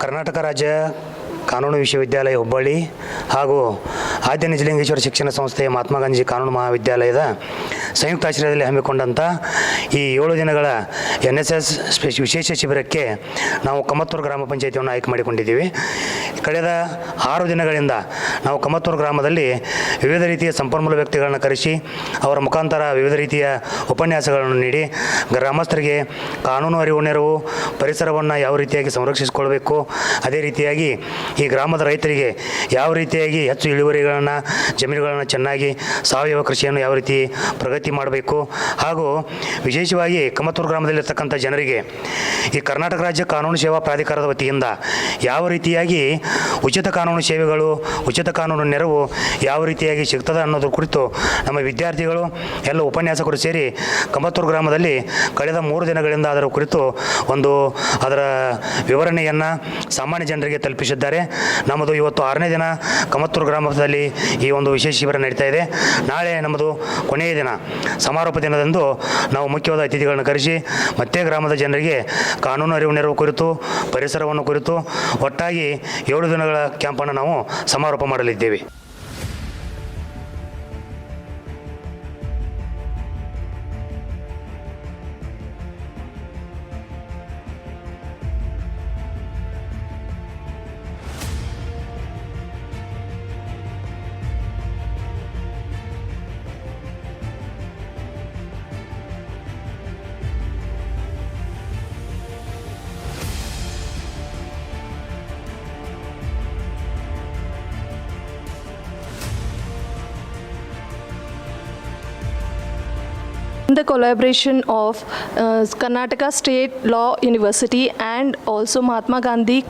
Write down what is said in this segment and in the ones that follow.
ಕರ್ನಾಟಕ ರಾಜ್ಯ ಕಾನೂನು ವಿಶ್ವವಿದ್ಯಾಲಯ ಹುಬ್ಬಳ್ಳಿ ಹಾಗೂ ಆದ್ಯ ನಿಜಲಿಂಗೇಶ್ವರ ಶಿಕ್ಷಣ ಸಂಸ್ಥೆಯ ಮಹಾತ್ಮ ಗಾಂಧಿ ಕಾನೂನು ಮಹಾವಿದ್ಯಾಲಯದ ಸಂಯುಕ್ತ ಆಶ್ರಯದಲ್ಲಿ ಹಮ್ಮಿಕೊಂಡಂಥ ಈ ಏಳು ದಿನಗಳ ಎನ್ ಎಸ್ ಎಸ್ ವಿಶೇಷ ಶಿಬಿರಕ್ಕೆ ನಾವು ಕಮತ್ತೂರು ಗ್ರಾಮ ಪಂಚಾಯತಿಯನ್ನು ಆಯ್ಕೆ ಮಾಡಿಕೊಂಡಿದ್ದೀವಿ. ಕಳೆದ ಆರು ದಿನಗಳಿಂದ ನಾವು ಕಮತ್ತೂರು ಗ್ರಾಮದಲ್ಲಿ ವಿವಿಧ ರೀತಿಯ ಸಂಪನ್ಮೂಲ ವ್ಯಕ್ತಿಗಳನ್ನು ಕರೆಸಿ ಅವರ ಮುಖಾಂತರ ವಿವಿಧ ರೀತಿಯ ಉಪನ್ಯಾಸಗಳನ್ನು ನೀಡಿ ಗ್ರಾಮಸ್ಥರಿಗೆ ಕಾನೂನು ಅರಿವು, ನೆರವು, ಪರಿಸರವನ್ನು ಯಾವ ರೀತಿಯಾಗಿ ಸಂರಕ್ಷಿಸಿಕೊಳ್ಬೇಕು, ಅದೇ ರೀತಿಯಾಗಿ ಈ ಗ್ರಾಮದ ರೈತರಿಗೆ ಯಾವ ರೀತಿಯಾಗಿ ಹೆಚ್ಚು ಇಳುವರಿಗಳನ್ನು ಜಮೀನುಗಳನ್ನು ಚೆನ್ನಾಗಿ ಸಾವಯವ ಕೃಷಿಯನ್ನು ಯಾವ ರೀತಿ ಪ್ರಗತಿ ಮಾಡಬೇಕು. ಹಾಗೂ ವಿಶೇಷವಾಗಿ ಕಮತೂರು ಗ್ರಾಮದಲ್ಲಿರ್ತಕ್ಕಂಥ ಜನರಿಗೆ ಈ ಕರ್ನಾಟಕ ರಾಜ್ಯ ಕಾನೂನು ಸೇವಾ ಪ್ರಾಧಿಕಾರದ ವತಿಯಿಂದ ಯಾವ ರೀತಿಯಾಗಿ ಉಚಿತ ಕಾನೂನು ಸೇವೆಗಳು, ಉಚಿತ ಕಾನೂನು ನೆರವು ಯಾವ ರೀತಿಯಾಗಿ ಸಿಗ್ತದೆ ಅನ್ನೋದ್ರ ಕುರಿತು ನಮ್ಮ ವಿದ್ಯಾರ್ಥಿಗಳು ಎಲ್ಲ ಉಪನ್ಯಾಸಕರು ಸೇರಿ ಕಂಬತ್ತೂರು ಗ್ರಾಮದಲ್ಲಿ ಕಳೆದ ಮೂರು ದಿನಗಳಿಂದ ಅದರ ಕುರಿತು ಒಂದು ಅದರ ವಿವರಣೆಯನ್ನು ಸಾಮಾನ್ಯ ಜನರಿಗೆ ತಲುಪಿಸಿದ್ದಾರೆ. ನಮ್ಮದು ಇವತ್ತು ಆರನೇ ದಿನ ಕಮತ್ತೂರು ಗ್ರಾಮದಲ್ಲಿ ಈ ಒಂದು ವಿಶೇಷ ಶಿಬಿರ ನಡೀತಾ ಇದೆ. ನಾಳೆ ನಮ್ಮದು ಕೊನೆಯ ದಿನ, ಸಮಾರೋಪ ದಿನದಂದು ನಾವು ಮುಖ್ಯವಾದ ಅತಿಥಿಗಳನ್ನು ಕರೆಸಿ, ಮತ್ತೆ ಗ್ರಾಮದ ಜನರಿಗೆ ಕಾನೂನು ಅರಿವು ನೆರವು ಕುರಿತು, ಪರಿಸರವನ್ನು ಕುರಿತು, ಒಟ್ಟಾಗಿ ಏಳು ದಿನಗಳ ಕ್ಯಾಂಪನ್ನು ನಾವು ಸಮಾರೋಪ ಮಾಡಲಿದ್ದೇವೆ. The collaboration of uh, Karnataka State Law University and also Mahatma Gandhi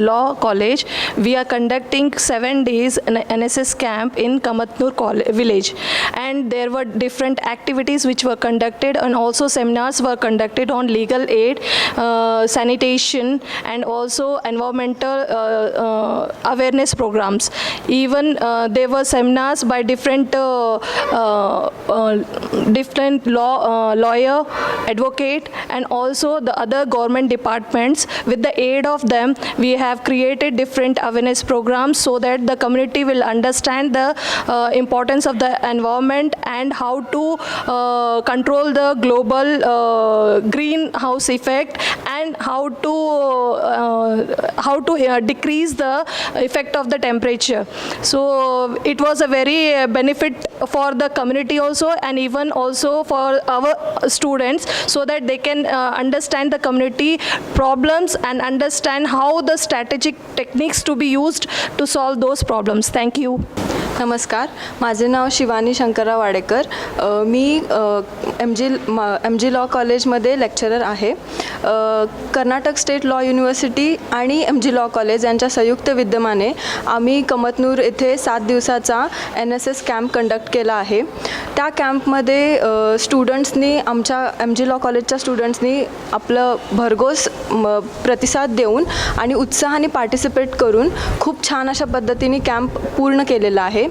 Law College, we are conducting seven days NSS camp in Kamatnur Coll- village. And there were different activities which were conducted and also seminars were conducted on legal aid, uh, sanitation and also environmental uh, uh, awareness programs. Even uh, there were seminars by different uh, different law uh, lawyer, advocate, and also the other government departments. With the aid of them, we have created different awareness programs so that the community will understand the uh, importance of the environment and how to uh, control the global uh, greenhouse effect and how to uh, how to uh, decrease the effect of the temperature. So it was a very benefit for the community also and even also for our students so that they can uh, understand the community problems and understand how the strategic techniques to be used to solve those problems. Thank you. नमस्कार. माझे नाव शिवानी शंकरराव वाडेकर. मी M G M G law कॉलेजमध्ये lecturer आहे. Karnataka state law university आणि M G law college यांच्या संयुक्त विद्यमाने आम्ही कमतनूर येथे सात दिवसाचा N S S camp conduct केला आहे. त्या कॅम्पमध्ये स्टुडंट्सनी आमच्या एम जी लॉ कॉलेजच्या स्टुडंट्सनी आपलं भरघोस म, प्रतिसाद देऊन आणि उत्साहाने पार्टिसिपेट करून खूप छान अशा पद्धतीने कॅम्प पूर्ण केलेला आहे.